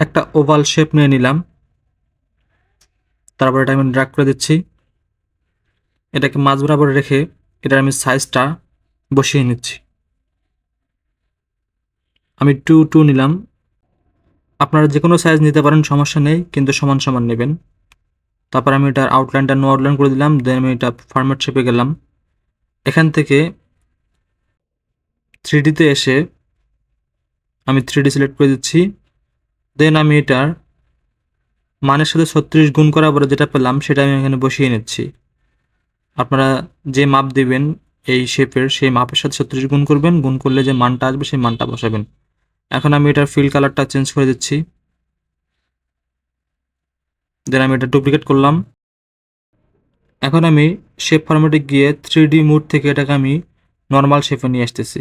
একটা oval shape নিয়ে নিলাম। তারপর এটা আমি ড্রাগ করে দিচ্ছি। এটাকে মাঝ বরাবর রেখে এটার আমি সাইজটা বসিয়ে নিচ্ছি। আমি টু টু নিলাম। আপনারা যে কোনো সাইজ নিতে পারেন, সমস্যা নেই, কিন্তু সমান সমান নেবেন। তারপর আমি এটার আউটলাইনটা নো আউটলাইন করে দিলাম দেন আমি এটা ফরম্যাট শেপে গেলাম। এখান থেকে থ্রি ডিতে এসে আমি থ্রি ডি সিলেক্ট করে দিচ্ছি। দেন আমি এটার মানের সাথে ছত্রিশ গুণ করার পরে যেটা পেলাম, সেটা আমি এখানে বসিয়ে নিচ্ছি। আপনারা যে মাপ দেবেন, এই শেপের সেই মাপের সাথে ছত্রিশ গুণ করবেন, গুণ করলে যে মানটা আসবে, সেই মানটা বসাবেন। এখন আমি এটার ফিল কালারটা চেঞ্জ করে দিচ্ছি। দেন আমি এটা ডুপ্লিকেট করলাম। এখন আমি শেপ ফরম্যাটে গিয়ে থ্রি ডি মুড থেকে এটাকে আমি নর্মাল শেপে নিয়ে আসতেছি।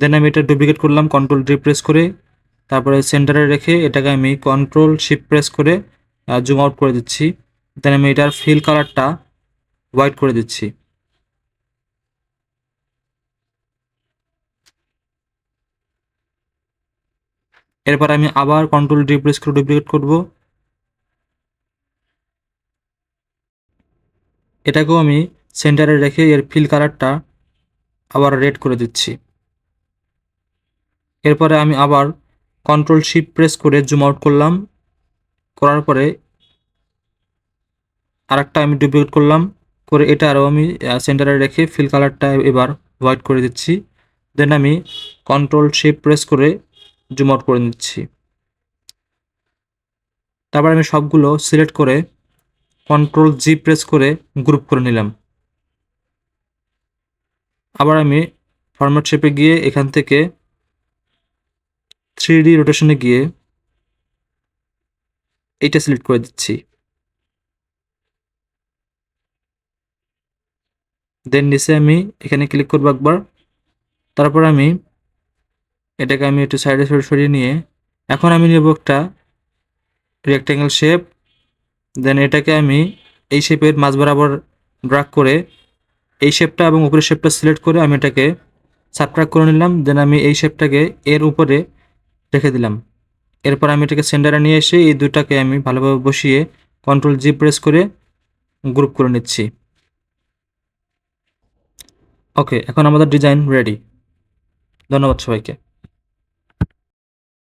দেন আমি এটা ডুপ্লিকেট করলাম কন্ট্রোল ডি প্রেস করে, তারপরে সেন্টারে রেখে এটাকে আমি কন্ট্রোল শিপ প্রেস করে জুম আউট করে দিচ্ছি। দেন আমি এটার ফিল কালারটা হোয়াইট করে দিচ্ছি। এরপর আমি আবার কন্ট্রোল ডি প্রেস করে ডুপ্লিকেট করব। এটাকেও আমি সেন্টারে রেখে এর ফিল কালারটা আবার রেড করে দিচ্ছি। এরপরে আমি আবার কন্ট্রোল শিপ প্রেস করে জুম আউট করলাম। করার পরে আরেকটা আমি ডুপ্লিকেট করলাম। করে এটা আরও আমি সেন্টারে রেখে ফিল কালারটা এবার হোয়াইট করে দিচ্ছি। দেন আমি কন্ট্রোল শিপ প্রেস করে জুম আউট করে নিচ্ছি। তারপর আমি সবগুলো সিলেক্ট করে কন্ট্রোল জি প্রেস করে গ্রুপ করে নিলাম। আবার আমি ফরম্যাট শেপে গিয়ে এখান থেকে থ্রি ডি রোটেশনে গিয়ে এইটা সিলেক্ট করে দিচ্ছি। দেন নিচে আমি এখানে ক্লিক করব একবার। তারপর আমি এটাকে আমি একটু সাইডে সাইডে সরিয়ে নিয়ে এখন আমি নেব একটা রেক্ট্যাঙ্গেল শেপ দেন এটাকে আমি এই শেপের মাঝ বরাবর ড্রাগ করে এই শেপটা এবং উপরের শেপটা সিলেক্ট করে আমি এটাকে সাবট্রাক করে নিলাম। দেন আমি এই শেপটাকে এর উপরে রেখে দিলাম। এরপর আমি এটাকে সেন্টারে নিয়ে এসে এই দুটাকে আমি ভালোভাবে বসিয়ে কন্ট্রোল জি প্রেস করে গ্রুপ করে নিচ্ছি। ওকে এখন আমাদের ডিজাইন রেডি ধন্যবাদ সবাইকে।